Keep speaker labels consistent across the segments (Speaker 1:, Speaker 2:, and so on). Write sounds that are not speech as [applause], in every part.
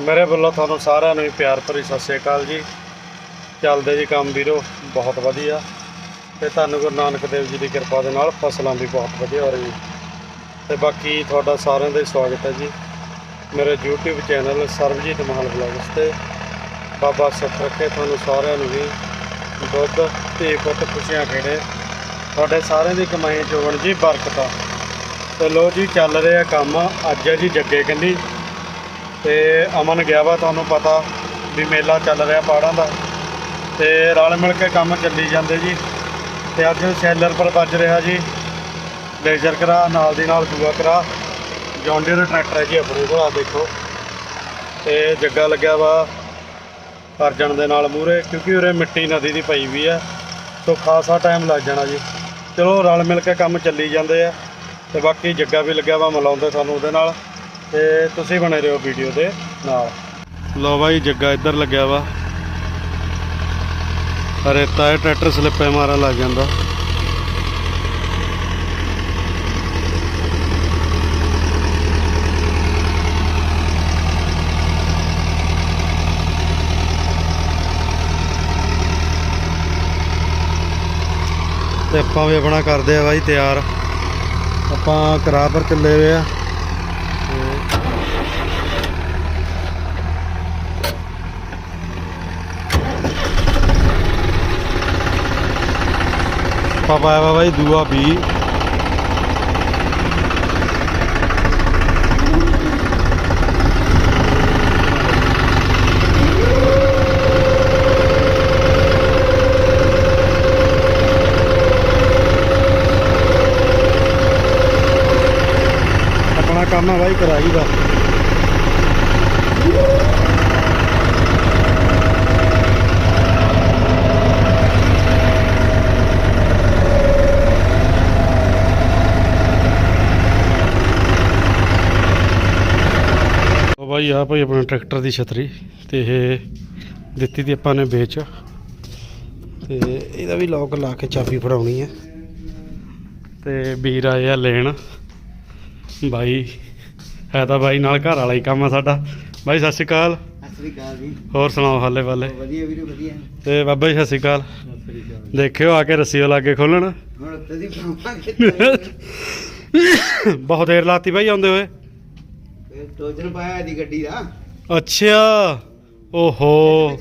Speaker 1: ਮੇਰੇ ਵੱਲੋਂ ਤੁਹਾਨੂੰ ਸਾਰਿਆਂ ਨੂੰ ਹੀ ਪਿਆਰ ਭਰੀ ਸਤਿ ਸ੍ਰੀ ਅਕਾਲ ਜੀ। ਚੱਲਦੇ ਜੀ ਕੰਮ ਵੀਰੋ, ਬਹੁਤ ਵਧੀਆ। ਤੇ ਤੁਹਾਨੂੰ ਗੁਰੂ ਨਾਨਕ ਦੇਵ ਜੀ ਦੀ ਕਿਰਪਾ ਦੇ ਨਾਲ ਫਸਲਾਂ ਵੀ ਬਹੁਤ ਵਧੀਆ ਹੋ ਰਹੀਆਂ। ਤੇ ਬਾਕੀ ਤੁਹਾਡਾ ਸਾਰਿਆਂ ਦਾ ਹੀ ਸਵਾਗਤ ਹੈ ਜੀ। ਮੇਰੇ YouTube channel Sarabjit Mahal vlogs ਤੇ ਬਾਬਾ ਸੁੱਖ ਰੱਖੇ ਤੁਹਾਨੂੰ ਸਾਰਿਆਂ ਨੂੰ ਵੀ ਦੁੱਧ ਤੇ ਪੁੱਤ, ਖੁਸ਼ੀਆਂ ਖੇੜੇ। ਤੁਹਾਡੇ ਸਾਰਿਆਂ ਦੀ ਕਮਾਈ ਚ ਹੋਣ ਜੀ, ਬਰਕਤਾਂ। ਤੇ ਲੋ ਜੀ, ਚੱਲ ਰਿਹਾ ਕੰਮ। ਅੱਜ ਹੈ ਜੀ ਜੱਗੇ ਕੰਨੀ। ਤੇ ਅਮਨ ਗਿਆ ਵਾ, ਤੁਹਾਨੂੰ ਪਤਾ ਵੀ ਮੇਲਾ ਚੱਲ ਰਿਹਾ ਪਾੜਾਂ ਦਾ। ਤੇ ਰਲ ਮਿਲ ਕੇ ਕੰਮ ਚੱਲੀ ਜਾਂਦੇ ਜੀ। ਤੇ ਅੱਜ ਸੈਲਰ ਪਰ ਵੱਜ ਰਿਹਾ ਜੀ। ਲੇਜ਼ਰ ਕਰਾ, ਨਾਲ ਦੀ ਨਾਲ ਦੂਆ ਕਰਾ। ਜੌਂਡੀਅਰ ਟਰੈਕਟਰ ਹੈ ਜੀ ਆਪਣੇ ਕੋਲ ਆ ਦੇਖੋ। ਤੇ ਜੱਗਾ ਲੱਗਿਆ ਵਾ ਅਰਜਣ ਦੇ ਨਾਲ ਮੂਰੇ ਕਿਉਂਕਿ ਉਰੇ ਮਿੱਟੀ ਨਦੀ ਦੀ ਪਈ ਵੀ ਹੈ ਸੋ ਖਾਸਾ ਟਾਈਮ ਲੱਗ ਜਾਣਾ ਜੀ। ਚਲੋ ਰਲ ਮਿਲ ਕੇ ਕੰਮ ਚੱਲੀ ਜਾਂਦੇ ਆ। ਤੇ ਬਾਕੀ ਜੱਗਾ ਵੀ ਲੱਗਿਆ ਵਾ ਮਿਲਾਉਂਦੇ ਸਾਨੂੰ ਉਹਦੇ ਨਾਲ। ਤੇ ਤੁਸੀਂ ਬਣੇ ਰਹੋ ਵੀਡੀਓ ਦੇ ਨਾਲ। ਲੋ ਬਾਈ, ਜੱਗਾ ਇੱਧਰ ਲੱਗਿਆ ਵਾ। ਰੇਤਾ ਇਹ ਟਰੈਕਟਰ ਸਲਿੱਪੇ ਮਾਰਨ ਲੱਗ ਜਾਂਦਾ। ਤੇ ਆਪਾਂ ਵੀ ਆਪਣਾ ਕਰਦੇ ਆ ਬਾਈ ਤਿਆਰ। ਆਪਾਂ ਕਰਾ ਪਰ ਚੱਲੇ ਹੋਏ ਆ। ਆਪਾਂ ਪਾਇਆ ਵਾ ਬਾਈ ਦੂਆ ਵੀ ਆਪਣਾ ਕੰਮ ਆ ਬਾਈ ਕਰਾਈ ਬਾਈ ਆ ਭਾਈ ਆਪਣਾ ਟਰੈਕਟਰ ਦੀ ਛਤਰੀ ਤੇ ਇਹ ਦਿੱਤੀ ਦੀ ਆਪਾਂ ਨੇ ਵੇਚ। ਤੇ ਇਹਦਾ ਵੀ ਲੋਕ ਲਾ ਕੇ ਚਾਬੀ ਫੜਾਉਣੀ ਹੈ ਤੇ ਵੀਰ ਆਏ ਆ ਲੈਣ। ਬਾਈ ਹੈ ਤਾਂ ਬਾਈ ਨਾਲ ਘਰ ਵਾਲਾ ਹੀ ਕੰਮ ਆ ਸਾਡਾ। ਬਾਈ ਸਤਿ ਸ਼੍ਰੀ ਅਕਾਲ।
Speaker 2: ਸਤਿ ਸ੍ਰੀ ਅਕਾਲ ਜੀ।
Speaker 1: ਹੋਰ ਸੁਣਾਓ ਹਾਲੇ ਵਾਲੇ?
Speaker 2: ਵਧੀਆ ਵੀਰੇ ਵਧੀਆ।
Speaker 1: ਤੇ ਬਾਬਾ ਜੀ ਸਤਿ ਸ਼੍ਰੀ ਅਕਾਲ। ਦੇਖਿਓ ਆ ਕੇ ਰੱਸੀ ਖੋਲਣ।
Speaker 2: ਹੁਣ ਤੁਸੀਂ ਪਾਵਾਂਗੇ
Speaker 1: ਬਹੁਤ ਦੇਰ ਲਾਤੀ ਬਾਈ ਆਉਂਦੇ ਹੋਏ।
Speaker 2: ਟੋਜਨ ਪਾਇਆ ਦੀ ਗੱਡੀ ਦਾ।
Speaker 1: ਅੱਛਾ ਓਹੋ।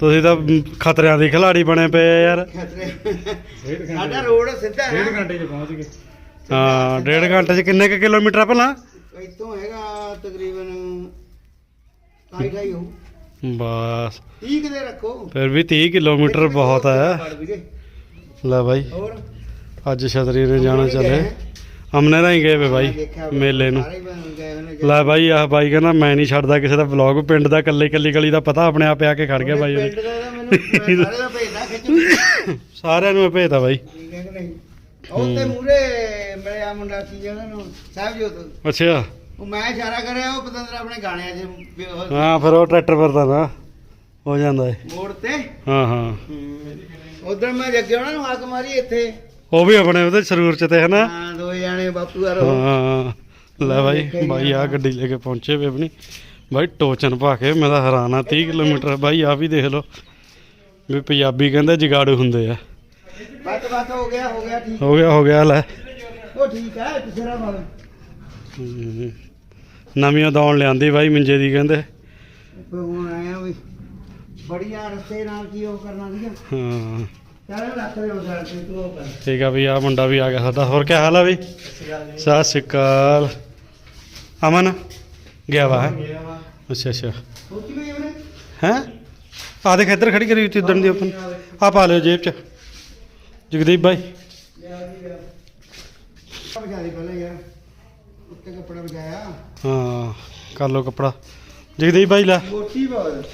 Speaker 1: ਤੁਸੀਂ ਤਾਂ ਖਤਰਿਆਂ ਦੀ ਖਿਲਾੜੀ ਬਣੇ ਪਏ ਆ ਯਾਰ।
Speaker 2: ਖਤਰੇ। ਸਾਡਾ ਰੋਡ ਸਿੱਧਾ ਹੈ।
Speaker 1: ਘੰਟੇ 'ਚ ਪਹੁੰਚ ਗਏ। ਹਾਂ ਡੇਢ ਘੰਟੇ 'ਚ ਕਿੰਨੇ ਕੁ ਕਿਲੋਮੀਟਰ ਆ ਭਲਾ?
Speaker 2: ਇੱਥੋਂ ਹੈਗਾ ਤਕਰੀਬਨ ਕਾਈ ਕਾਈ ਹੋ
Speaker 1: ਬਸ।
Speaker 2: 30 ਕਿਤੇ ਰੱਖੋ।
Speaker 1: ਫਿਰ ਵੀ 30 ਕਿਲੋਮੀਟਰ ਬਹੁਤ ਹੈ। ਲੈ
Speaker 2: ਹੋਰ?
Speaker 1: ਅੱਜ ਛਤਰੀ ਨੇ ਜਾਣਾ ਚੱਲੇ। ਅਮਨੇ ਦਾ ਹੀ ਗਏ ਵੇ ਮੇਲੇ ਨੂੰ। ਲੈ ਬਾਈ ਆਹ ਬਾਈ ਕਹਿੰਦਾ ਮੈਂ ਨਹੀਂ ਛੱਡਦਾ ਕਿਸੇ ਦਾ ਵਲੌਗ ਪਿੰਡ ਦਾ ਕੱਲੇ ਕੱਲੀ ਗਲੀ ਦਾ ਪਤਾ ਆਪਣੇ ਆਪੇ ਆ ਕੇ ਖੜ ਗਿਆ ਬਾਈ ਉਹਦੇ।
Speaker 2: ਪਿੰਡ ਦਾ ਤਾਂ ਮੈਨੂੰ ਮੈਂ ਸਾਰੇ ਦਾ ਭੇਜਦਾ ਖਿੱਚ
Speaker 1: ਸਾਰਿਆਂ ਨੂੰ ਭੇਜਦਾ ਬਾਈ।
Speaker 2: ਠੀਕ ਹੈ ਕਿ ਨਹੀਂ? ਉਹ ਤੇ ਮੂਰੇ ਮਿਲਿਆ ਮੁੰਡਾ ਸੀ ਉਹਨਾਂ ਨੂੰ ਸਾਹਿਬਜੋਤ।
Speaker 1: ਅੱਛਾ।
Speaker 2: ਉਹ ਮੈਂ ਇਸ਼ਾਰਾ ਕਰਿਆ ਉਹ ਪਤੰਦਰ ਆਪਣੇ ਗਾਣਿਆਂ 'ਚ ਵੀ ਉਹ
Speaker 1: ਹਾਂ ਫਿਰ ਉਹ ਟਰੈਕਟਰ ਵਰਦਾ ਨਾ ਹੋ ਜਾਂਦਾ ਹੈ
Speaker 2: ਮੋੜ ਤੇ।
Speaker 1: ਹਾਂ ਹਾਂ।
Speaker 2: ਉਧਰ ਮੈਂ ਜੱਗੇ ਉਹਨਾਂ ਨੂੰ ਹੱਕ ਮਾਰੀ ਇੱਥੇ।
Speaker 1: ਉਹ ਵੀ ਆਪਣੇ ਉਹਦੇ ਸਰੂਰ ਚ ਤੇ ਹਨਾ
Speaker 2: ਹਾਂ ਦੋ ਜਾਣੇ ਬਾਪੂ ਯਾਰ ਉਹ
Speaker 1: ਹਾਂ। ਲੈ ਬਾਈ ਬਾਈ ਆ। ਗੱਡੀ ਲੈ ਕੇ ਪਹੁੰਚੇ ਵੇ ਆਪਣੀ। ਬਾਈ ਟੋਚਨ ਪਾ ਕੇ ਮੈਂ ਤਾਂ ਹੈਰਾਨ ਆ 30 ਕਿਲੋਮੀਟਰ। ਬਾਈ ਆ ਵੀ ਦੇਖ ਲਓ ਵੀ ਪੰਜਾਬੀ ਕਹਿੰਦੇ ਜਗਾੜੂ ਹੁੰਦੇ ਆ।
Speaker 2: ਬਸ ਬਸ ਹੋ ਗਿਆ ਹੋ ਗਿਆ ਠੀਕ।
Speaker 1: ਹੋ ਗਿਆ ਹੋ ਗਿਆ ਲੈ।
Speaker 2: ਉਹ ਠੀਕ ਹੈ ਪਿਛਰਾ ਭਾਵੇਂ
Speaker 1: ਹਮ। ਨਵੀਂ ਦੌਣ ਲਿਆਂਦੀ ਬਾਈ ਮਿੰਜੇ ਦੀ ਕਹਿੰਦੇ।
Speaker 2: ਹੁਣ ਆਇਆ ਵੀ ਬੜੀਆ ਰਸਤੇ ਨਾਲ ਕੀ ਉਹ ਕਰਨਾ ਸੀਗਾ।
Speaker 1: ਹਾਂ।
Speaker 2: ਚੱਲ ਰੱਖ ਦੇ ਉਹ ਸਾਈਡ ਤੇ ਤੂੰ ਉਹ ਕਰ।
Speaker 1: ਠੀਕ ਆ ਵੀ ਆ ਮੁੰਡਾ ਵੀ ਆ ਗਿਆ ਸਾਡਾ। ਹੋਰ ਕੀ ਹਾਲ ਆ ਬਈ? ਸਤਿ ਸ਼੍ਰੀ ਅਕਾਲ। ਅਮਨ? ਗਿਆ ਵਾ ਹੈ? ਅੱਛਾ ਅੱਛਾ। ਹੈ? ਆ ਦੇਖ ਇੱਧਰ ਖੜੀ ਕਰੀ ਉੱਤੇ ਉਦਣ ਦੀ ਆਪਨ ਆ ਪਾ ਲਿਓ ਜੇਬ ਚ। ਜਗਦੀਪ
Speaker 2: ਬਜਾਇਆ
Speaker 1: ਹਾਂ ਕਰ ਲਓ ਕੱਪੜਾ। ਜਗਦੀਪ ਬਾਈ ਲੈ।
Speaker 2: ਮੋਟੀ ਬਹੁਤ।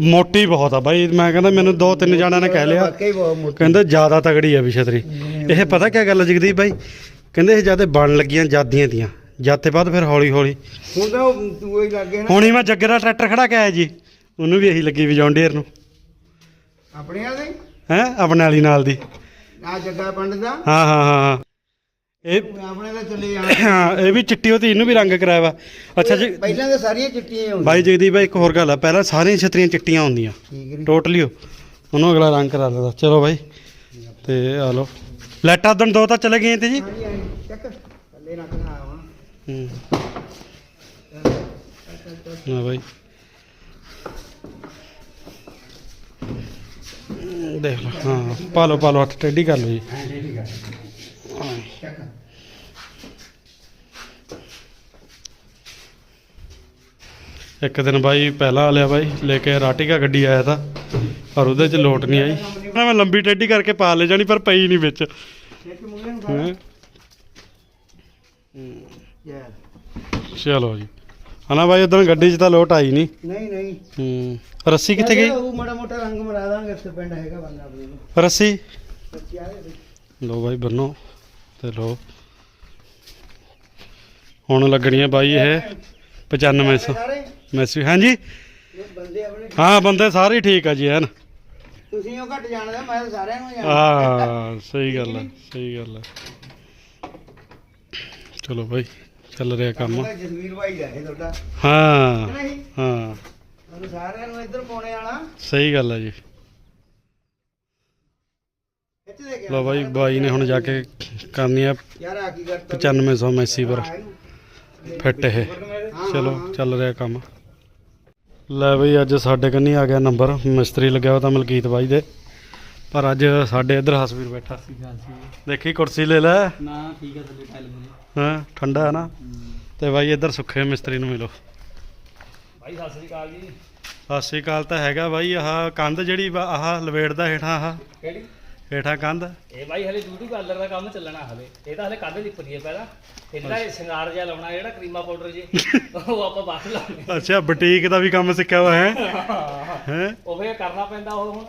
Speaker 1: ਮੋਟੀ ਬਹੁਤ ਆ ਬਾਈ। ਮੈਂ ਕਹਿੰਦਾ ਮੈਨੂੰ ਦੋ ਤਿੰਨ ਜਣਿਆਂ ਨੇ ਕਹਿ ਲਿਆ। ਕਹਿੰਦੇ ਜ਼ਿਆਦਾ ਤਗੜੀ ਆ ਵੀ ਛਤਰੀ ਇਹ ਪਤਾ ਕੀ ਗੱਲ ਆ ਜਗਦੀਪ ਬਾਈ? ਕਹਿੰਦੇ ਇਹ ਜ਼ਿਆਦਾ ਬਣ ਲੱਗੀਆਂ ਜਾਦੀਆਂ ਦੀਆਂ। ਜਾਤੇ ਬਾਅਦ ਫਿਰ ਹੌਲੀ ਹੌਲੀ।
Speaker 2: ਹੁਣ ਤਾਂ ਉਹ ਤੂੰ ਹੀ ਲੱਗ ਨਾ।
Speaker 1: ਹੁਣੀ ਮੈਂ ਜੱਗੇ ਦਾ ਟਰੈਕਟਰ ਖੜਾ ਕੇ ਆਇਆ ਜੀ। ਉਹਨੂੰ ਵੀ ਇਹੀ ਲੱਗੀ ਵੀ ਜੌਂਡੀਅਰ ਨੂੰ।
Speaker 2: ਆਪਣੇ ਵਾਲੇ
Speaker 1: ਹੈ? ਆਪਣੇ ਵਾਲੀ ਨਾਲ ਦੀ।
Speaker 2: ਆ ਜੱਗਾ ਪਿੰਡ ਦਾ?
Speaker 1: ਹਾਂ ਹਾਂ ਹਾਂ ਹਾਂ। ਇਹ
Speaker 2: ਆਪਣੇ ਤਾਂ ਚੱਲੇ ਜਾਣਾ।
Speaker 1: ਹਾਂ ਇਹ ਵੀ ਚਿੱਟੀ ਹੋਤੀ ਇਹਨੂੰ ਵੀ ਰੰਗ ਕਰਾਇਆ ਵਾ। ਅੱਛਾ ਜੀ।
Speaker 2: ਪਹਿਲਾਂ ਤਾਂ ਸਾਰੀਆਂ ਚਿੱਟੀਆਂ ਹੀ ਹੁੰਦੀਆਂ
Speaker 1: ਬਾਈ ਜਗਦੀਪ ਬਾਈ ਇੱਕ ਹੋਰ ਗੱਲ ਆ। ਪਹਿਲਾਂ ਸਾਰੀਆਂ ਛਤਰੀਆਂ ਚਿੱਟੀਆਂ ਹੁੰਦੀਆਂ
Speaker 2: ਠੀਕ
Speaker 1: ਟੋਟਲੀ ਉਹਨੂੰ ਅਗਲਾ ਰੰਗ ਕਰਾ ਲੈਂਦਾ। ਚਲੋ ਬਾਈ। ਤੇ ਆ ਲਓ। ਲਾਈਟਾਂ ਉਦੋਂ ਦੋ ਤਾਂ ਚਲੇ ਗਈਆਂ ਤੇ ਜੀ।
Speaker 2: ਹਾਂਜੀ ਹਾਂਜੀ। ਚੱਕ। ਥੱਲੇ ਰੱਖਣਾ
Speaker 1: ਹੂੰ। ਨਾ ਬਾਈ। ਦੇਖ ਲਓ ਹਾਂ ਪਾ ਲਓ ਪਾ ਲਓ ਹੱਥ ਟੇਢੀ ਕਰ ਲਓ ਜੀ। ਇੱਕ ਦਿਨ ਬਾਈ ਪਹਿਲਾਂ ਲਿਆ ਬਾਈ ਲੈ ਕੇ ਰਾਟੀਕਾ ਗੱਡੀ ਆਇਆ ਤਾਂ ਪਰ ਉਹਦੇ 'ਚ ਲੋਟ ਨਹੀਂ ਆਈ। ਮੈਂ ਲੰਬੀ ਟੇਢੀ ਕਰਕੇ ਪਾ ਲੈ ਜਾਣੀ ਪਰ ਪਈ ਨਹੀਂ ਵਿੱਚ। ਹੈਂ। ਚਲੋ ਜੀ। ਹਨਾ ਬਾਈ ਉਦੋਂ ਗੱਡੀ 'ਚ ਤਾਂ ਲੋਟ ਆਈ ਨਹੀਂ।
Speaker 2: ਨਹੀਂ ਨਹੀਂ।
Speaker 1: ਹੂੰ। ਰੱਸੀ ਕਿੱਥੇ ਗਈ?
Speaker 2: ਉਹ ਮਾੜਾ ਮੋਟਾ ਰੰਗ ਮਰਾ ਦਾਂਗੇ ਇੱਥੇ ਪਿੰਡ ਹੈਗਾ ਬੰਦਾ ਆਪਣੇ। ਨੂੰ
Speaker 1: ਰੱਸੀ
Speaker 2: ਬੱਚੀ ਆਏ ਵੀ।
Speaker 1: ਲੋ ਬਾਈ ਬੰਨੋ ਤੇ ਲੋ ਹੁਣ ਲੱਗਣੀ ਹੈ ਬਾਈ ਇਹ 9500
Speaker 2: ਸਾਰੇ
Speaker 1: ਮੈਸੀ ਹਾਂਜੀ।
Speaker 2: ਬੰਦੇ ਆਪਣੇ
Speaker 1: ਹਾਂ ਬੰਦੇ ਸਾਰੇ ਠੀਕ ਆ ਜੀ ਐਨ
Speaker 2: ਤੁਸੀਂ ਉਹ ਘੱਟ ਜਾਣਦੇ ਮੈਂ ਤਾਂ ਸਾਰਿਆਂ ਨੂੰ ਜਾਣਦਾ।
Speaker 1: ਹਾਂ ਸਹੀ ਗੱਲ ਹੈ ਸਹੀ ਗੱਲ ਹੈ ਚਲੋ ਬਾਈ। ਚੱਲ ਰਿਹਾ ਕੰਮ।
Speaker 2: ਉਹਦਾ ਜਸਵੀਰ ਭਾਈ ਦਾ ਇਹ ਤੁਹਾਡਾ।
Speaker 1: ਹਾਂ ਹਾਂ
Speaker 2: ਤੁਹਾਨੂੰ ਸਾਰਿਆਂ ਨੂੰ ਇੱਧਰ ਪਾਉਣੇ ਵਾਲਾ।
Speaker 1: ਸਹੀ ਗੱਲ ਹੈ ਜੀ। ਲੋ ਬਾਈ ਬਾਈ ਨੇ ਹੁਣ ਜਾ ਕੇ ਕਰਨੀ ਆ
Speaker 2: ਯਾਰ ਆ ਕੀ ਕਰਤਾ
Speaker 1: 9500 ਮੈਸੀ ਪਰ ਫਿੱਟ ਇਹ। ਚਲੋ ਚੱਲ ਰਿਹਾ ਕੰਮ। ਲੈ ਬਈ ਅੱਜ ਸਾਡੇ ਕੰਨੀ ਆ ਗਿਆ ਨੰਬਰ। ਮਿਸਤਰੀ ਲੱਗਿਆ ਹੋਇਆ ਤਾਂ ਮਲਕੀਤ ਬਾਈ ਦੇ। ਪਰ ਅੱਜ ਸਾਡੇ ਇੱਧਰ ਹਸਵੀਰ ਬੈਠਾ ਦੇਖੀ ਕੁਰਸੀ ਲੈ ਲੈ।
Speaker 2: ਨਾ ਠੀਕ ਹੈ ਥੱਲੇ ਟਾਈਲ
Speaker 1: ਹਾਂ ਠੰਡਾ ਹੈ ਨਾ? ਤੇ ਬਾਈ ਇੱਧਰ ਸੁੱਖੇ ਮਿਸਤਰੀ ਨੂੰ ਮਿਲੋ।
Speaker 2: ਭਾਈ ਸਤਿ ਸ੍ਰੀ ਅਕਾਲ ਜੀ।
Speaker 1: ਸਤਿ ਸ਼੍ਰੀ ਅਕਾਲ ਤਾਂ ਹੈਗਾ ਬਾਈ ਆਹ ਕੰਧ ਜਿਹੜੀ ਵਾ- ਆਹ ਲਵੇੜਦਾ ਹੇਠਾਂ ਆਹ।
Speaker 3: ਕਿਹੜੀ?
Speaker 1: ਹੇਠਾਂ ਕੰਧ।
Speaker 3: ਇਹ ਬਾਈ ਹਲੇ ਬਿਊਟੀ ਪਾਰਲਰ ਦਾ ਕੰਮ ਚੱਲਣਾ ਹਲੇ। ਇਹ ਤਾਂ ਹਲੇ ਕਾਹਦੇ ਲਿਪਦੀ ਹੈ ਪਹਿਲਾਂ। ਇਹਦਾ ਇਹ ਸ਼ਿੰਗਾਰ ਜਿਹਾ ਲਾਉਣਾ ਜਿਹੜਾ ਕਰੀਮਾ ਪਾਊਡਰ ਜੇ [laughs] ਉਹ ਆਪਾਂ ਬਾਅਦ ਲਾਉਣੇ।
Speaker 1: ਅੱਛਾ ਬੁਟੀਕ ਦਾ ਵੀ ਕੰਮ ਸਿੱਖਿਆ ਹੋਇਆ ਹੈ। ਹੈ?
Speaker 3: ਉਹ ਫੇਰ ਕਰਨਾ ਪੈਂਦਾ ਉਹ ਹੁਣ।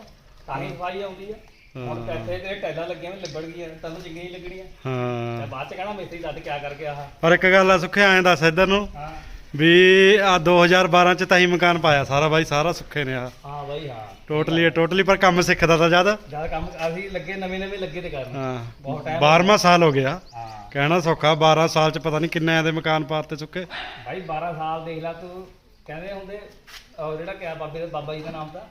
Speaker 3: ਤਾਂ ਹੀ ਸਫ਼ਾਈ ਆਉਂਦੀ ਆ। ਹੁਣ ਕੈਫੇ ਤੇ ਟੈਲਾਂ ਲੱਗੀਆਂ ਵੀ ਲਿਬੜ ਗਈਆਂ ਤੈਨੂੰ ਚੰਗੀਆਂ ਹੀ ਲੱਗਣੀਆਂ।
Speaker 1: ਹਾਂ।
Speaker 3: ਤੇ ਬਾਅਦ ਚ ਕਹਿਣਾ ਮਿਸਤਰੀ ਲੱਦ ਕਿਆ ਕਰਕੇ ਆਹ।
Speaker 1: ਪਰ ਇੱਕ ਗੱਲ ਆ ਸੁੱਖੇ ਐਂ ਦੱਸ ਇੱਧਰ ਨੂੰ।
Speaker 3: ਹਾਂ।
Speaker 1: ਵੀ ਆ 2012 ਚ ਤਾਂ ਹੀ ਮਕਾਨ ਪਾਇਆ ਸਾਰਾ ਬਾਈ ਸਾਰਾ ਸੁੱਖੇ ਨੇ ਆ।
Speaker 3: ਹਾਂ ਬਾਈ ਹਾਂ।
Speaker 1: ਟੋਟਲੀ ਟੋਟਲੀ ਪਰ ਕੰਮ ਸਿੱਖਦਾ ਤਾਂ ਜ਼ਿਆਦਾ।
Speaker 3: ਜ਼ਿਆਦਾ ਕੰਮ ਅਸੀਂ ਲੱਗੇ ਨਵੇਂ ਨਵੇਂ ਲੱਗੇ ਤੇ ਕਰਨ।
Speaker 1: ਹਾਂ।
Speaker 3: ਬਹੁਤ ਟਾਈਮ
Speaker 1: 12ਵਾਂ ਸਾਲ ਹੋ ਗਿਆ।
Speaker 3: ਹਾਂ।
Speaker 1: ਕਹਿਣਾ ਸੌਖਾ 12 ਸਾਲ ਚ ਪਤਾ ਨਹੀਂ ਕਿੰਨੇ ਦੇ ਮਕਾਨ ਪਾਤੇ ਸੁੱਕੇ
Speaker 3: ਭਾਈ 12 ਸਾਲ ਦੇਖ ਲੈ ਤੂੰ। ਕਹਿੰਦੇ ਹੁੰਦੇ ਉਹ ਜਿਹੜਾ ਕਿਆ ਬਾਬੇ ਦਾ ਬਾਬਾ ਜੀ ਦਾ ਨਾਮ ਤਾਂ?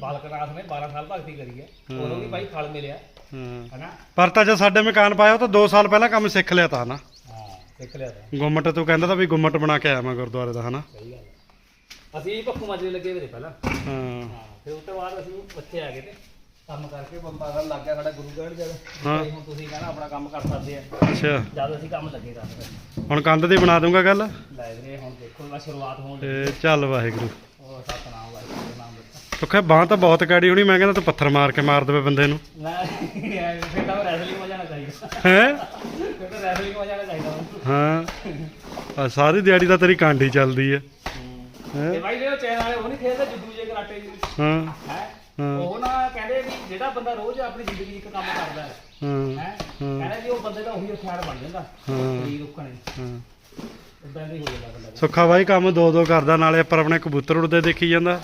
Speaker 3: ਬਾਲਕਨਾਥ ਨੇ 12 ਸਾਲ ਭਗਤੀ ਕਰੀ ਹੈ। ਉਦੋਂ ਵੀ ਭਾਈ ਫਲ ਮਿਲਿਆ।
Speaker 1: ਹਾਂ।
Speaker 3: ਹਨਾ?
Speaker 1: ਪਰ ਤਾਂ ਜਦ ਸਾਡੇ ਮਕਾਨ ਪਾਇਆ ਤਾਂ 2 ਸਾਲ ਪਹਿਲਾਂ ਕੰਮ ਸਿੱਖ ਲਿਆ ਤਾਂ ਹਨਾ?
Speaker 3: ਹਾਂ ਸਿੱਖ ਲਿਆ ਤਾਂ।
Speaker 1: ਗੁੰਮਟ ਤੂੰ ਕਹਿੰਦਾ ਤਾਂ ਵੀ ਗੁੰਮਟ ਬਣਾ ਕੇ ਆਇਆ ਮੈਂ ਗੁਰਦੁਆਰੇ ਦਾ ਹਨਾ?
Speaker 3: ਸਹੀ ਗੱਲ ਹੈ। ਅਸੀਂ ਭੱਖੂ ਮਾਜਰੇ ਲੱਗੇ ਤੇ ਪਹਿਲਾਂ।
Speaker 1: ਹਾਂ।
Speaker 3: ਹਾਂ ਫਿਰ ਉਸ ਤੋਂ ਬਾਅਦ ਅਸੀਂ ਬੱਚੇ ਆ ਗਏ ਤੇ ਕੰਮ ਕਰਕੇ ਬੰਬਾ ਕਰਨ ਲੱਗ ਗਿਆ ਸਾਡਾ ਗੁਰੂਗੜ੍ਹ ਜਦ।
Speaker 1: ਹਾਂ।
Speaker 3: ਭਾਈ ਹੁਣ ਤੁਸੀਂ ਕਹਿੰਦਾ ਆਪਣਾ ਕੰਮ ਕਰ ਸਕਦੇ ਆ।
Speaker 1: ਅੱਛਾ।
Speaker 3: ਜਦ ਅਸੀਂ ਕੰਮ ਲੱਗੇ ਕਰਦੇ
Speaker 1: ਹੁਣ ਕੰਧ ਦੀ ਬਣਾ ਦੂੰਗਾ ਗੱਲ?
Speaker 3: ਲੈ ਵੀਰੇ ਹੁਣ ਦੇਖੋ ਮੈਂ ਸ਼ੁਰੂਆਤ ਹੋਣ
Speaker 1: ਤੇ ਚੱਲ ਵਾਹਿਗੁਰੂ।
Speaker 3: ਉਹ ਸਤਨਾਮ।
Speaker 1: ਸੁੱਖੇ ਬਾਹ ਤਾਂ ਬਹੁਤ ਕੈੜੀ ਹੋਣੀ ਮੈਂ ਕਹਿੰਦਾ ਤੂੰ ਪੱਥਰ ਮਾਰ ਕੇ ਮਾਰ ਦੇਵੇ ਬੰਦੇ ਨੂੰ।
Speaker 3: ਫਿਰ ਤਾਂ ਰੈਸਲਿੰਗ ਹੋ ਜਾਣਾ ਚਾਹੀਦਾ।
Speaker 1: ਹੈ?
Speaker 3: ਫਿਰ ਤਾਂ ਰੈਸਲਿੰਗ ਹੋ ਜਾਣਾ ਚਾਹੀਦਾ ਹੁਣ।
Speaker 1: ਹਾਂ। ਆ ਸਾਰੀ ਦਿਹਾੜੀ ਤਾਂ ਤੇਰੀ ਕਾਂਡੀ ਚੱਲਦੀ ਹੈ
Speaker 3: ਤੇ
Speaker 1: ਹੈਂ?
Speaker 3: ਭਾਈ ਜਿਹੜੇ ਚੈਨ ਵਾਲੇ ਉਹ ਨਹੀਂ ਖੇਡਦੇ ਜੁੱਦੂ ਜੇ ਕਰਾਟੇ
Speaker 1: ਹਾਂ।
Speaker 3: ਹੈ। ਉਹ ਨਾ ਕਹਿੰਦੇ ਵੀ ਜਿਹੜਾ ਬੰਦਾ ਰੋਜ਼ ਆਪਣੀ ਜ਼ਿੰਦਗੀ ਇੱਕ ਕੰਮ ਕਰਦਾ ਹੈ।
Speaker 1: ਹਾਂ।
Speaker 3: ਹੈ?
Speaker 1: ਹਾਂ।
Speaker 3: ਕਹਿੰਦੇ ਵੀ ਉਹ ਬੰਦੇ ਦਾ ਉਹੀ ਹਥਿਆਰ ਬਣ ਜਾਂਦਾ।
Speaker 1: ਹਾਂ।
Speaker 3: ਸਰੀਰ ਉੱਕਣੇ
Speaker 1: ਹਾਂ।
Speaker 3: ਇਦਾਂ ਦੀ ਹੋ ਜਾਂਦਾ ਬੰਦਾ।
Speaker 1: ਸੁੱਖਾ ਬਾਈ ਕੰਮ ਦੋ ਦੋ ਕਰਦਾ ਨਾਲੇ ਉੱਪਰ ਆਪਣੇ ਕਬੂਤਰ ਉੜਦੇ ਦੇਖੀ ਜਾਂਦਾ।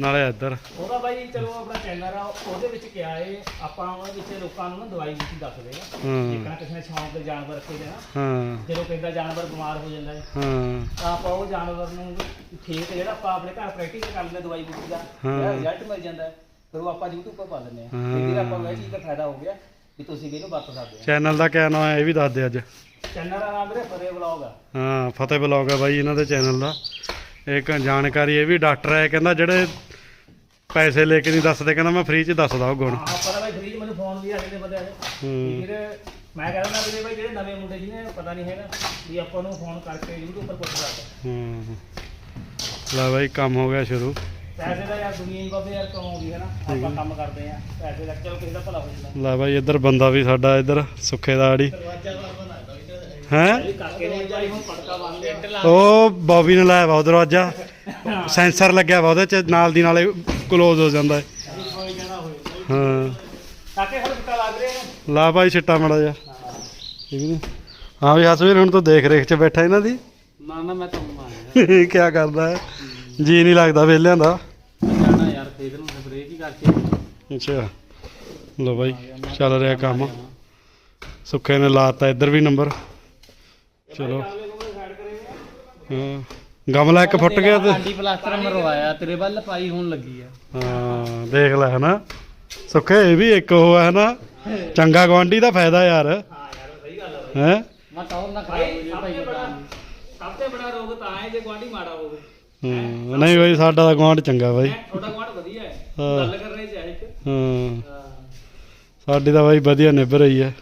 Speaker 1: ਨਾਲੇ ਇੱਧਰ।
Speaker 3: ਉਹਦਾ ਬਾਈ ਚਲੋ ਆਪਣਾ ਚੈਨਲ ਆ ਉਹਦੇ ਵਿੱਚ ਕਿਹਾ ਏ ਆਪਾਂ ਉਹਦੇ ਵਿੱਚ ਲੋਕਾਂ ਨੂੰ ਨਾ ਦਵਾਈ ਬੂਟੀ ਦੱਸਦੇ ਆ
Speaker 1: ਹਾਂ।
Speaker 3: ਜੇਕਰ ਕਿਸੇ ਨੇ ਸ਼ੌਂਕ ਦੇ ਜਾਨਵਰ ਰੱਖੇ ਦੇ ਨਾ
Speaker 1: ਹਾਂ।
Speaker 3: ਜਦੋਂ ਕਹਿੰਦਾ ਜਾਨਵਰ ਬਿਮਾਰ ਹੋ ਜਾਂਦਾ ਹੈ
Speaker 1: ਹਾਂ।
Speaker 3: ਤਾਂ ਆਪਾਂ ਉਹ ਜਾਨਵਰ ਨੂੰ ਠੀਕ ਜਿਹੜਾ ਆਪਾਂ ਆਪਣੇ ਘਰ ਪ੍ਰੈਕਟਿਸ ਕਰ ਲੈਂਦੇ ਦਵਾਈ ਬੂਟੀ ਦਾ
Speaker 1: ਹਾਂ।
Speaker 3: ਜਿਹੜਾ ਰਿਜ਼ਲਟ ਮਿਲ ਜਾਂਦਾ ਹੈ, ਫਿਰ ਉਹ ਆਪਾਂ YouTube 'ਤੇ ਪਾ ਦਿੰਦੇ ਆ।
Speaker 1: ਹਾਂ।
Speaker 3: ਇਹਦੀ ਆਪਾਂ ਨੂੰ ਇਹ ਚੀਜ਼ ਦਾ ਫਾਇਦਾ ਹੋ ਗਿਆ ਕਿ ਤੁਸੀਂ ਵੀ ਇਹਨੂੰ ਵਰਤ ਸਕਦੇ
Speaker 1: ਚੈਨਲ ਦਾ ਕਿਆ ਨਾਮ ਹੈ ਇਹ ਵੀ ਦੱਸ ਦੇ ਅੱਜ।
Speaker 3: ਆ ਚੈਨਲ ਦਾ ਨਾਮ ਵੀਰੇ ਫਰੇ ਵਲੌਗ ਆ।
Speaker 1: ਹਾਂ ਫਤਿਹ ਬਲੌਗ ਹੈ ਬਾਈ ਇਹਨਾਂ ਦੇ ਚੈਨਲ ਦਾ। ਇੱਕ ਜਾਣਕਾਰੀ ਇਹ ਵੀ ਡਾਕਟਰ ਹੈ ਕਹਿੰਦਾ ਜਿਹੜੇ ਪੈਸੇ ਲੈ ਕੇ ਨਹੀਂ ਦੱਸਦੇ ਕਹਿੰਦਾ ਮੈਂ ਫ੍ਰੀ ਚ ਦੱਸਦਾ ਉਹ ਗੁਣ।
Speaker 3: ਹਾਂ ਆਪਾਂ ਤਾਂ ਬਾਈ ਫ੍ਰੀ ਮੈਨੂੰ ਫੋਨ ਵੀ ਆ ਜਾਂਦੇ ਬੰਦੇ ਆ।
Speaker 1: ਹੂੰ।
Speaker 3: ਵੀਰ ਮੈਂ ਕਹਿੰਦਾ ਵੀਰੇ ਬਾਈ ਜਿਹੜੇ ਨਵੇਂ ਮੁੰਡੇ ਜਿਹਨੇ ਪਤਾ ਨਹੀਂ ਹੈਗਾ ਵੀ ਆਪਾਂ ਨੂੰ ਫੋਨ ਕਰਕੇ YouTube ਉੱਪਰ ਪੁੱਛ ਸਕਦੇ
Speaker 1: ਹੂੰ। ਲੈ ਬਾਈ ਕੰਮ ਹੋ ਗਿਆ ਸ਼ੁਰੂ।
Speaker 3: ਪੈਸੇ ਦਾ ਯਾਰ ਦੁਨੀਆ ਹੀ ਬਾਬੇ ਯਾਰ ਕਮਾਉਂਦੀ ਹੈ ਨਾ ਆਪਾਂ ਕੰਮ ਕਰਦੇ ਆ ਪੈਸੇ ਦਾ ਚਲੋ ਕਿਸੇ ਦਾ ਭਲਾ ਹੋ ਜਾਂਦਾ।
Speaker 1: ਲੈ ਬਾਈ ਇੱਧਰ ਬੰਦਾ ਵੀ ਸਾਡਾ ਇੱਧਰ ਸੁੱਖੇ ਦਾ ਆੜੀ ਹੈ?
Speaker 3: ਇਹ ਕਾਕੇ ਨੇ ਬਾਈ ਹੁਣ ਪਟਕਾ ਬੰਨ ਲਿਆ
Speaker 1: ਉਹ ਬੌਬੀ ਨੇ ਲਾਇਆ ਵਾ ਉਹ ਦਰਵਾਜ਼ਾ। ਸੈਂਸਰ ਲੱਗਿਆ ਵਾ ਉਹਦੇ ਚ ਨਾਲ ਦੀ ਨਾਲੇ ਕਲੋਜ਼ ਹੋ ਜਾਂਦਾ ਹੈ। ਹਾਂ।
Speaker 3: ਕਾਕੇ ਹੁਣ ਪਟਕਾ ਲੱਗ ਰਿਹਾ ਨਾ।
Speaker 1: ਲਾ ਬਾਈ ਛਿੱਟਾ ਮੜਾ ਜਾ
Speaker 3: ਹਾਂ
Speaker 1: ਠੀਕ ਨੀ ਹਾਂ ਵੀ ਹਸਵੀਰ ਹੁਣ ਤੂੰ ਦੇਖ ਰੇਖ ਚ ਬੈਠਾ ਇਹਨਾਂ ਦੀ।
Speaker 3: ਨਾ ਨਾ ਮੈਂ ਤਾਂ ਮਾਰਿਆ [laughs]
Speaker 1: ਕੀ ਕਰਦਾ ਹੈ। ਜੀ ਨਹੀਂ ਲੱਗਦਾ ਵੇਲਿਆਂ ਦਾ।
Speaker 3: ਜਾਣਾ ਯਾਰ ਖੇਤ ਨੂੰ ਸਪਰੇਅ ਕੀ ਕਰਕੇ।
Speaker 1: ਅੱਛਾ। ਲੋ ਬਾਈ ਚੱਲ ਰਿਹਾ ਕੰਮ। ਸੁੱਖੇ ਨੇ ਲਾਤਾ ਇੱਧਰ ਵੀ ਨੰਬਰ ਚਲੋ। ਹਾਂ। ਗਮਲਾ ਇੱਕ ਫੁੱਟ ਗਿਆ ਤੇ।
Speaker 3: ਆਂਡੀ ਪਲਾਸਟਰ ਮਰਵਾਇਆ ਤੇਰੇ ਵੱਲ ਪਾਈ ਹੋਣ ਲੱਗੀ ਆ।
Speaker 1: ਹਾਂ ਦੇਖ ਲੈ ਹਨਾ। ਸੁੱਖੇ ਇਹ ਵੀ ਇੱਕ ਉਹ ਹੈ ਨਾ ਚੰਗਾ ਗਵਾਂਢੀ ਦਾ ਫਾਇਦਾ ਯਾਰ।
Speaker 3: ਹਾਂ ਯਾਰ ਸਹੀ ਗੱਲ ਆ
Speaker 1: ਹੈ?
Speaker 3: ਮੈਂ ਟੌਰ ਨਾ ਖਰਾਬ ਹੋ ਜੇ ਭਾਈ। ਸਭ ਤੋਂ ਬੜਾ ਰੋਗ ਤਾਂ ਹੈ ਜੇ ਗੁਆਂਢੀ ਮਾੜਾ ਹੋਵੇ।
Speaker 1: ਹਾਂ ਨਹੀਂ ਬਈ ਸਾਡਾ ਤਾਂ ਗਵਾਂਢ ਚੰਗਾ ਬਾਈ।
Speaker 3: ਹੈਂ, ਤੁਹਾਡਾ ਗੁਆਂਢ ਵਧੀਆ ਹੈ। ਗੱਲ ਕਰਨੀ ਚਾਹੇ ਇੱਕ।
Speaker 1: ਹਾਂ। ਸਾਡੀ ਤਾਂ ਬਾਈ ਵਧੀਆ ਨਿਭ ਰਹੀ ਹੈ।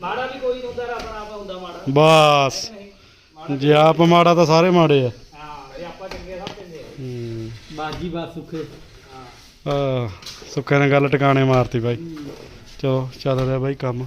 Speaker 3: ਮਾੜਾ ਵੀ ਕੋਈ ਹੁੰਦਾ ਨਾਲ ਆਪ ਹੁੰਦਾ ਮਾੜਾ।
Speaker 1: ਬਸ। ਜੇ ਆਪ ਮਾੜਾ ਤਾਂ ਸਾਰੇ ਮਾੜੇ ਆ
Speaker 3: ਹਾਂ ਇਹ ਆਪਾਂ ਚੰਗੇ ਸਭ ਚੰਗੇ ਆ
Speaker 1: ਹੂੰ
Speaker 3: ਬਾਜੀ ਬਾਤ ਸੁੱਖੇ। ਹਾਂ
Speaker 1: ਸੁੱਖੇ ਨੇ ਗੱਲ ਟਿਕਾਣੇ ਮਾਰਤੀ ਬਾਈ। ਚਲੋ, ਚੱਲ ਰਿਹਾ ਬਾਈ ਕੰਮ।